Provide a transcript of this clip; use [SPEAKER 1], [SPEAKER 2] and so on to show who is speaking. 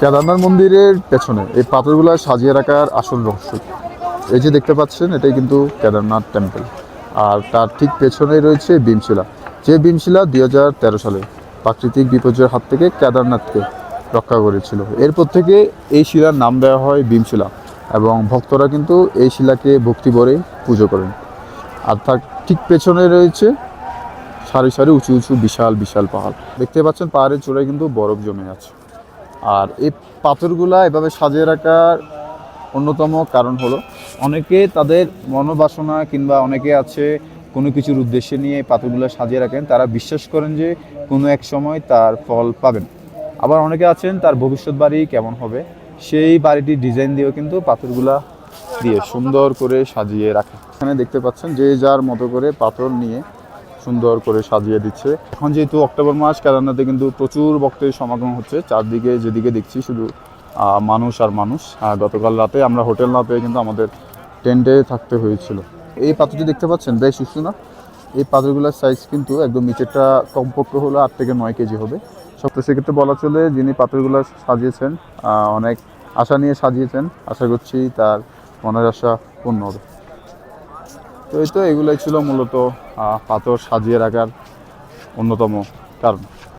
[SPEAKER 1] কেদারনাথ মন্দিরের পেছনে এই পাথরগুলো সাজিয়ে রাখার আসল রহস্য। এই যে দেখতে পাচ্ছেন, এটাই কিন্তু কেদারনাথ টেম্পল আর তার ঠিক পেছনে রয়েছে ভীমশিলা। যে ভীমশিলা দুই হাজার তেরো সালে প্রাকৃতিক বিপর্যয়ের হাত থেকে কেদারনাথকে রক্ষা করেছিল। এরপর থেকে এই শিলার নাম দেওয়া হয় ভীমশিলা এবং ভক্তরা কিন্তু এই শিলাকে ভক্তি ভরে পুজো করেন। আর তার ঠিক পেছনে রয়েছে সারি সারি উঁচু উঁচু বিশাল বিশাল পাহাড়। দেখতে পাচ্ছেন পাহাড়ের চূড়ায় কিন্তু বরফ জমে আছে। আর এই পাথরগুলা এভাবে সাজিয়ে রাখার অন্যতম কারণ হলো, অনেকে তাদের মনোবাসনা কিংবা অনেকে আছে কোনো কিছুর উদ্দেশ্যে নিয়ে এই পাথরগুলো সাজিয়ে রাখেন, তারা বিশ্বাস করেন যে কোনো এক সময় তার ফল পাবেন। আবার অনেকে আছেন, তার ভবিষ্যৎ বাড়ি কেমন হবে, সেই বাড়িটির ডিজাইন দিয়েও কিন্তু পাথরগুলা দিয়ে সুন্দর করে সাজিয়ে রাখে। এখানে দেখতে পাচ্ছেন যে যার মতো করে পাথর নিয়ে সুন্দর করে সাজিয়ে দিচ্ছে। এখন যেহেতু অক্টোবর মাস, কেদারনাথে কিন্তু প্রচুর ভক্তের সমাগম হচ্ছে। চারদিকে যেদিকে দেখছি শুধু মানুষ আর মানুষ। গতকাল রাতে আমরা হোটেল না পেয়ে কিন্তু আমাদের টেন্টে থাকতে হয়েছিল। এই পাথরটি দেখতে পাচ্ছেন? বেশ উঁচু না? এই পাথরগুলোর সাইজ কিন্তু একদম নিচেরটা কমপক্ষে হলো আট থেকে নয় কেজি হবে। সব তো সেক্ষেত্রে বলা চলে, যিনি পাথরগুলো সাজিয়েছেন অনেক আশা নিয়ে সাজিয়েছেন, আশা করছি তার মনের আশা পূর্ণ হবে। তো এই তো এগুলোই ছিল মূলত পাথর সাজিয়ে রাখার অন্যতম কারণ।